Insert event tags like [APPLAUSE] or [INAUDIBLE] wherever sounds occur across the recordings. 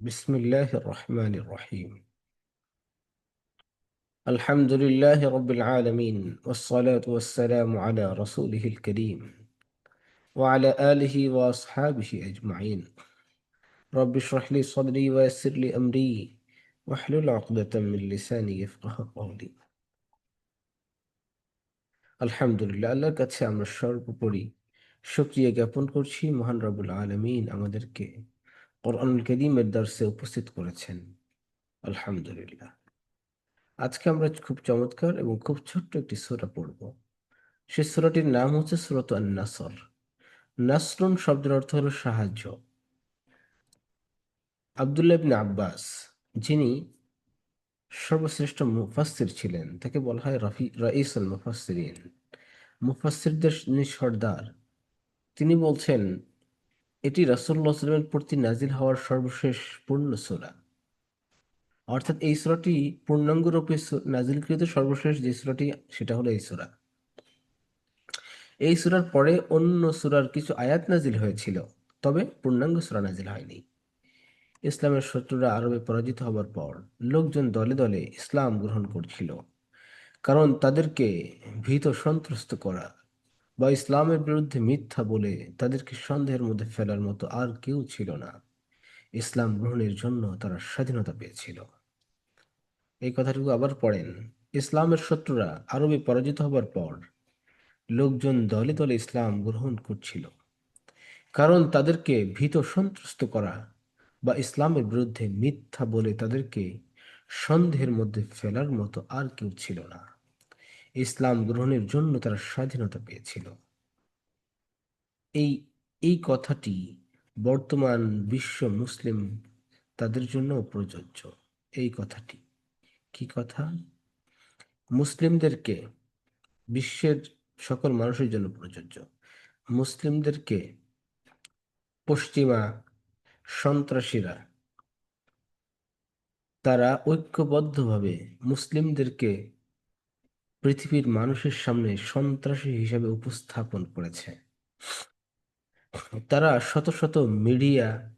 بسم الله الرحمن الرحيم الحمد لله رب العالمين والصلاة والسلام على رسوله الكريم وعلى آله وأصحابه أجمعين رب اشرح لي صدري ويسر لي أمري واحلل عقدة من لساني يفقه قولي আলহামদুলিল্লাহ আল্লাহর কাছে আমরা সর্বোপরি শুক্রিয়া জ্ঞাপন করছি মহান রবুল আলমিন আমাদেরকে কোরআনুল করিমের দর্শে উপস্থিত করেছেন। আলহামদুলিল্লাহ। আজকে আমরা খুব চমৎকার এবং খুব ছোট্ট একটি সুরা পড়ব। সে সুরাটির নাম হচ্ছে সুরত নাসর নাসরুন শব্দের অর্থ হলো সাহায্য। আবদুল্লাহ ইবনে আব্বাস, যিনি সর্বশ্রেষ্ঠ মুফাসসির ছিলেন, তাকে বলা হয় রফি, রাইসুল মুফাসসিরিন। মুফাসসিরদের সর্দার তিনি বলছেন এটি সাল্লামের প্রতি নাজিল হওয়ার সর্বশেষ পূর্ণ সূরা। অর্থাৎ এই সূরাটি পূর্ণাঙ্গ রূপে নাজিলকৃত সর্বশেষ যে সূরাটি, সেটা হলো এই সূরা। এই সূরার পরে অন্য সূরার কিছু আয়াত নাজিল হয়েছিল, তবে পূর্ণাঙ্গ সূরা নাজিল হয়নি। ইসলামের শত্রুরা আরবে পরাজিত হবার পর লোকজন দলে দলে ইসলাম গ্রহণ করছিল, কারণ তাদেরকে ভীত সন্ত্রস্ত করা বা ইসলামের বিরুদ্ধে মিথ্যা বলে তাদেরকে সন্দেহের মধ্যে ফেলার মতো আর কেউ ছিল না। ইসলাম গ্রহণের জন্য তারা স্বাধীনতা পেয়েছিল। এই কথাটুকু আবার পড়েন। ইসলামের শত্রুরা আরবে পরাজিত হবার পর লোকজন দলে দলে ইসলাম গ্রহণ করছিল। কারণ তাদেরকে ভীত সন্ত্রস্ত করা বা ইসলামের বিরুদ্ধে মিথ্যা বলে তাদেরকে সন্দেহের মধ্যে ফেলার মতো আর কেউ ছিল না। ইসলাম গ্রহণের জন্য তারা স্বাধীনতা পেয়েছিল। এই এই কথাটি বর্তমান বিশ্ব মুসলিম তাদের জন্য প্রযোজ্য। এই কথাটি কি কথা? মুসলিমদেরকে বিশ্বের সকল মানুষের জন্য প্রযোজ্য। মুসলিমদেরকে পশ্চিমা সন্ত্রাসীরা, তারা ঐক্যবদ্ধভাবে মুসলিমদেরকে পৃথিবীর মানুষের সামনে সন্ত্রাসী হিসাবে উপস্থাপন করেছে। তারা শত শত মিডিয়া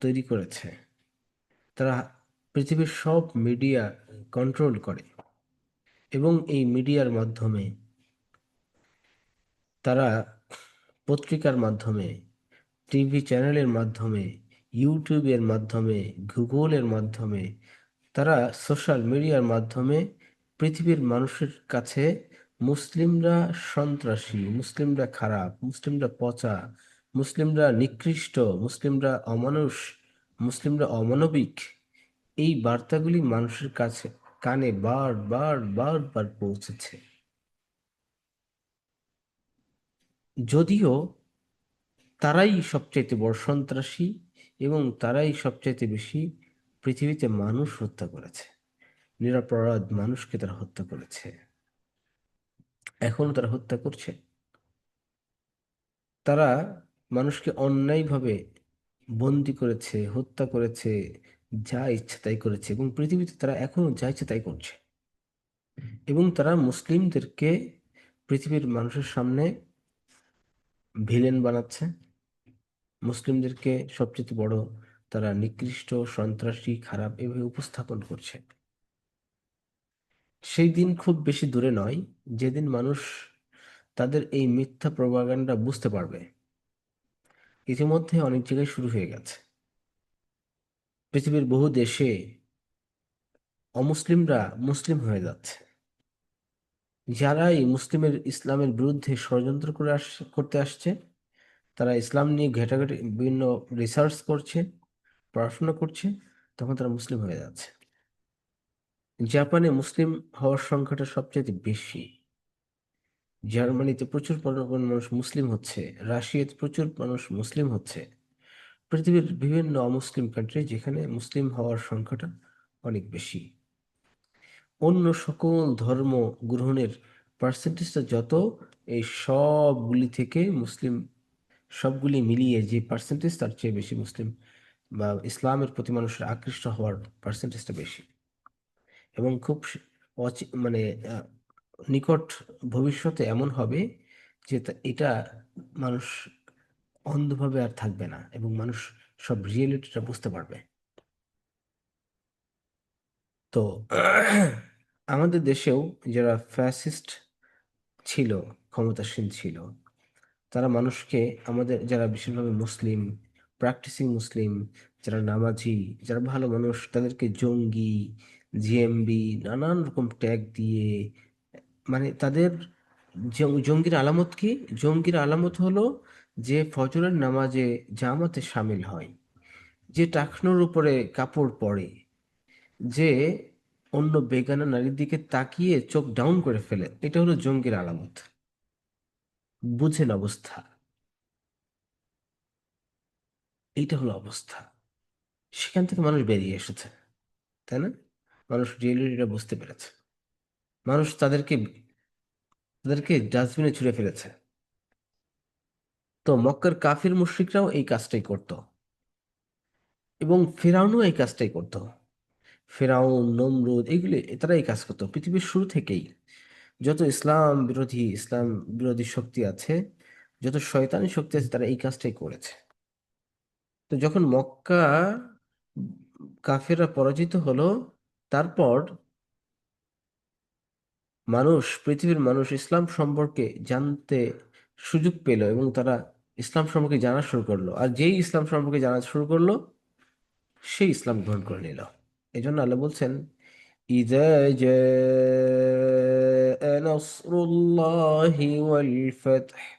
তৈরি করেছে। তারা পৃথিবীর সব মিডিয়া কন্ট্রোল করে এবং এই মিডিয়ার মাধ্যমে তারা পত্রিকার মাধ্যমে, টিভি চ্যানেলের মাধ্যমে, ইউটিউবের মাধ্যমে, গুগলের মাধ্যমে, তারা সোশ্যাল মিডিয়ার মাধ্যমে পৃথিবীর মানুষের কাছে মুসলিমরা সন্ত্রাসী, মুসলিমরা খারাপ, মুসলিমরা পচা, মুসলিমরা নিকৃষ্ট, মুসলিমরা অমানুষ, মুসলিমরা অমানবিক, এই বার্তাগুলি মানুষের কাছে কানে বার বার বার বার পৌঁছেছে। যদিও তারাই সবচাইতে বড় সন্ত্রাসী এবং তারাই সবচাইতে বেশি পৃথিবীতে মানুষ হত্যা করেছে। নিরাপরাধ মানুষকে তারা হত্যা করেছে। এখনও তারা হত্যা করছে। তারা মানুষকে অন্যায়ভাবে বন্দি করেছে, হত্যা করেছে, যা ইচ্ছা তাই করেছে এবং পৃথিবীতে তারা এখনও যা ইচ্ছা তাই করছে। এবং তারা মুসলিমদেরকে পৃথিবীর মানুষের সামনে ভিলেন বানাচ্ছে। মুসলিমদেরকে সবচেয়ে বড় তারা নিকৃষ্ট, সন্ত্রাসী, খারাপ এভাবে উপস্থাপন করছে। সেই দিন খুব বেশি দূরে নয়, যেদিন মানুষ তাদের এই মিথ্যা প্রবাগান্ডা বুঝতে পারবে। ইতিমধ্যে অনেক জায়গায় শুরু হয়ে গেছে। পৃথিবীর বহু দেশে অমুসলিমরা মুসলিম হয়ে যাচ্ছে। যারাই মুসলিমের ইসলামের বিরুদ্ধে ষড়যন্ত্র করে আস, করতে আসছে, তারা ইসলাম নিয়ে ঘেটাঘেটে বিভিন্ন রিসার্চ করছে, পড়াশোনা করছে, তখন তারা মুসলিম হয়ে যাচ্ছে। জাপানে মুসলিম হওয়ার সংখ্যাটা সবচেয়ে বেশি। জার্মানিতে প্রচুর মানুষ মুসলিম হচ্ছে, রাশিয়াতে প্রচুর মানুষ মুসলিম হচ্ছে। পৃথিবীর বিভিন্ন অমুসলিম কান্ট্রি যেখানে মুসলিম হওয়ার সংখ্যাটা অনেক বেশি। অন্য সকল ধর্ম গ্রহণের পার্সেন্টেজটা যত, এই সবগুলি থেকে মুসলিম, সবগুলি মিলিয়ে যে পার্সেন্টেজ তার চেয়ে বেশি মুসলিম বা ইসলামের প্রতি মানুষের আকৃষ্ট হওয়ার পার্সেন্টেজটা বেশি। এবং খুব মানে নিকট ভবিষ্যতে এমন হবে যে এটা মানুষ অন্ধভাবে আর থাকবে না এবং মানুষ সব রিয়েলিটিটা বুঝতে পারবে। তো [CLEARS THROAT] আমাদের দেশেও যারা ফ্যাসিস্ট ছিল, ক্ষমতাসীন ছিল, তারা মানুষকে আমাদের, যারা বিশেষভাবে মুসলিম প্র্যাকটিসিং মুসলিম, যারা নামাজি, যারা ভালো মানুষ, তাদেরকে জঙ্গি জিএমবি নানান রকম ট্যাগ দিয়ে মানে তাদের জঙ্গির আলামত কি? জঙ্গির আলামত হলো যে ফজরের নামাজে জামাতে সামিল হয়, যে টাকনুর উপরে কাপড় পরে, যে অন্য বেগানা নারীর দিকে তাকিয়ে চোখ ডাউন করে ফেলে। এটা হলো জঙ্গির আলামত। বুঝেন অবস্থা। এইটা হলো অবস্থা। সেখান থেকে মানুষ বেরিয়ে এসেছে, তাই না? মানুষ রিয়েলিটিটা বুঝতে পেরেছে। মানুষ তাদেরকে তাদেরকে ডাস্টবিনে ছুঁড়ে ফেলেছে। তো মক্কার কাফির মুশরিকরাও এই কাজটাই করত। এবং ফেরাউনও এই কাজটাই করত। ফেরাউন, নমরুদ, এগুলি তারা এই কাজ করতো। পৃথিবীর শুরু থেকেই যত ইসলাম বিরোধী ইসলাম বিরোধী শক্তি আছে, যত শয়তানি শক্তি আছে, তারা এই কাজটাই করেছে। তো যখন মক্কা কাফেররা পরাজিত হলো তারপর মানুষ পৃথিবীর মানুষ ইসলাম সম্পর্কে জানতে সুযোগ পেল এবং তারা ইসলাম সম্পর্কে জানা শুরু করলো আর যেই ইসলাম সম্পর্কে জানা শুরু করলো সেই ইসলাম গ্রহণ করে নিল এই জন্য আল্লাহ বলছেন إذا جاء نصر الله والفتح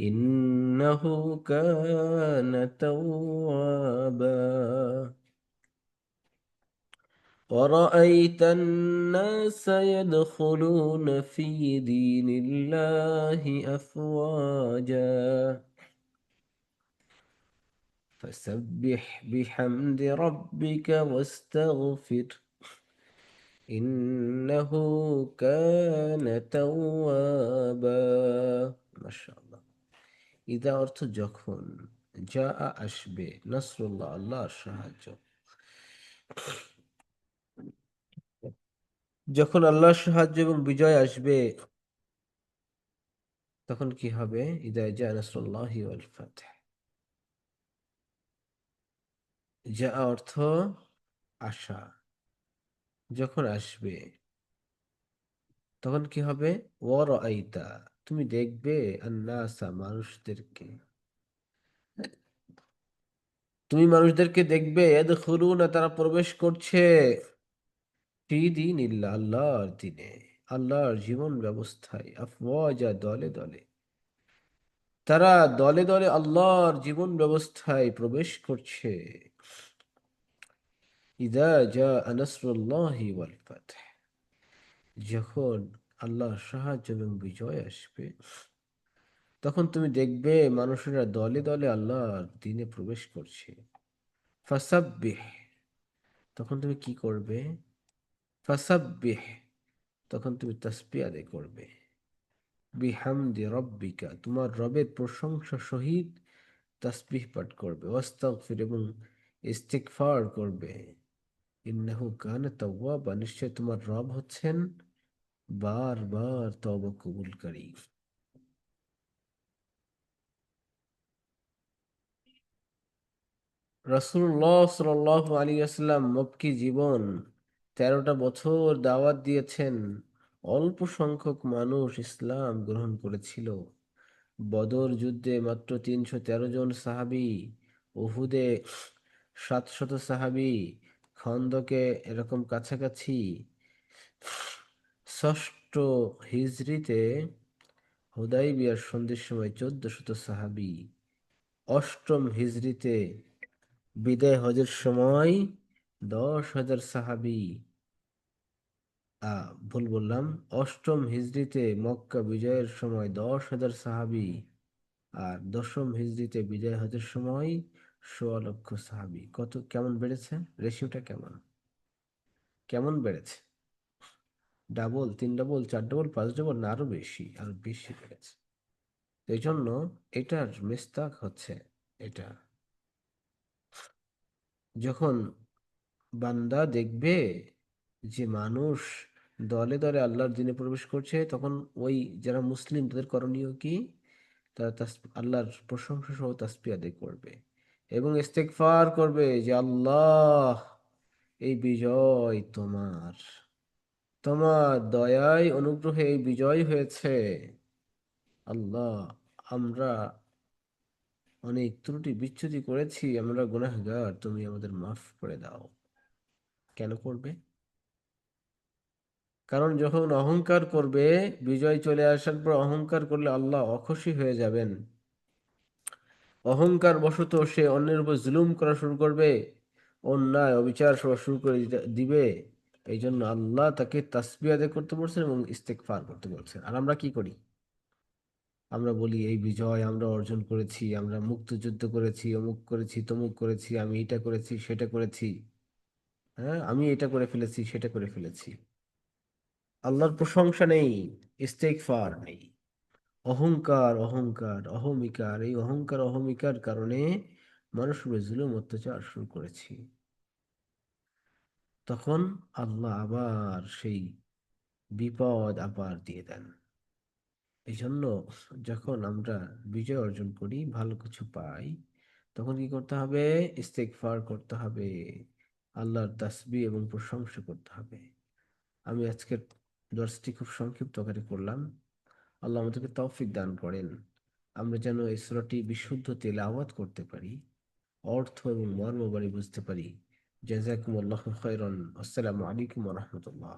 إنه كان توابا. ورأيت الناس يدخلون في دين الله أفواجا. فسبح بحمد ربك واستغفر. إنه كان توابا. ما شاء الله. ইদা অর্থ যখন যা আসবে, নসরুল্লাহ আল্লাহ সাহায্য। যখন আল্লাহ সাহায্য এবং বিজয় আসবে, তখন কি হবে? ইদা জা যা অর্থ আশা। যখন আসবে, তখন কি হবে? ওয়ার আইতা তুমি দেখবে আন্নাসা মানুষদেরকে। তুমি মানুষদেরকে দেখবে না তারা প্রবেশ করছে আল্লাহর দিনে, আল্লাহর জীবন ব্যবস্থায়, আফওয়াজা, দলে দলে। তারা দলে দলে আল্লাহর জীবন ব্যবস্থায় প্রবেশ করছে। ইদা জা আনসরুল্লাহি ওয়াল ফাতহ। যখন আল্লাহর সাহায্য এবং বিজয় আসবে। তখন তুমি দেখবে মানুষেরা দলে দলে আল্লাহর দিনে প্রবেশ করছে। তখন তুমি কি করবে? তখন তুমি তাসবিহ আদায় করবে। বিহামদি রব্বিকা। তোমার রবের প্রশংসা সহিত তাসবিহ পাঠ করবে। ওয়াস্তাগফির এবং ইস্তিগফার করবে। ইন্নাহু কানা তাওয়াবা। নিশ্চয় তোমার রব হচ্ছেন বারবার তওবা কবুলকারী রাসূলুল্লাহ সাল্লাল্লাহু আলাইহি ওয়াসাল্লাম মক্কি জীবন তেরোটা বছর দাওয়াত দিয়েছেন। অল্প সংখ্যক মানুষ ইসলাম গ্রহণ করেছিল। বদর যুদ্ধে মাত্র তিনশো তেরো জন সাহাবি, উহুদে সাতশত সাহাবি, খন্দকে এরকম কাছাকাছি ষষ্ঠ হিজরিতে হুদাইবিয়ার সন্ধির সময় চোদ্দ শত সাহাবি অষ্টম হিজরিতে বিদায় হজের সময় দশ হাজার সাহাবি ভুল বললাম, অষ্টম হিজরিতে মক্কা বিজয়ের সময় দশ হাজার সাহাবি আর দশম হিজরিতে বিজয় হজের সময় সোয়া লক্ষ সাহাবি। কত, কেমন বেড়েছে? রেশিওটা কেমন? কেমন বেড়েছে? ডাবল তিন ডাবল চার ডাবল পাঁচ ডাবল না আরও বেশি আরও বেশি এই জন্য এটার মিস্তাক হচ্ছে এটা। যখন বান্দা দেখবে যে মানুষ দলে দলে আল্লাহর দিনে প্রবেশ করছে, তখন ওই যারা মুসলিম, তাদের করণীয় কি? তারা আল্লাহর প্রশংসা সহ তাসবিহ আদায় করবে এবং ইস্তেগফার করবে যে, আল্লাহ, এই বিজয় তোমার। তোমার দয়ায় অনুগ্রহে বিজয় হয়েছে। আল্লাহ, আমরা অনেক ত্রুটি বিচ্যুতি করেছি, আমরা গুনাহগার, তুমি আমাদের মাফ করে দাও। কেন করবে? কারণ যখন অহংকার করবে, বিজয় চলে আসার পর অহংকার করলে আল্লাহ অখুশি হয়ে যাবেন। অহংকার বশত সে অন্যের উপর জুলুম করা শুরু করবে, অন্যায়, অবিচার শুরু করে দিবে। এই জন্য আল্লাহ তাকে তাসবিহ আদায় করতে বলছেন এবং ইস্তেগফার করতে বলছেন। আর আমরা কি করি? আমরা বলি, এই বিজয় আমরা অর্জন করেছি, আমরা মুক্তিযুদ্ধ করেছি, অমুক করেছি, তমুক করেছি, আমি এটা করেছি, সেটা করেছি। হ্যাঁ আমি এটা করে ফেলেছি, সেটা করে ফেলেছি। আল্লাহর প্রশংসা নেই, ইস্তেগফার নেই। অহংকার অহংকার, অহমিকার, এই অহংকার, অহমিকার কারণে মানুষ উপরে জুলুম, অত্যাচার শুরু করেছি। তখন আল্লাহ আবার সেই বিপদ আবার দিয়ে দেন। এই জন্য যখন আমরা বিজয় অর্জন করি, ভালো কিছু পাই, তখন কি করতে হবে? ইস্তেগফার করতে হবে, আল্লাহর তাসবিহ এবং প্রশংসা করতে হবে। আমি আজকের দর্শটি খুব সংক্ষিপ্ত আকারে করলাম। আল্লাহ আমাদেরকে তৌফিক দান করেন। আমরা যেন এই সূরাটি বিশুদ্ধ তেলাওয়াত করতে পারি, অর্থ এবং মর্ম বাড়ি বুঝতে পারি। جزاكم الله خيرا. والسلام عليكم ورحمة الله.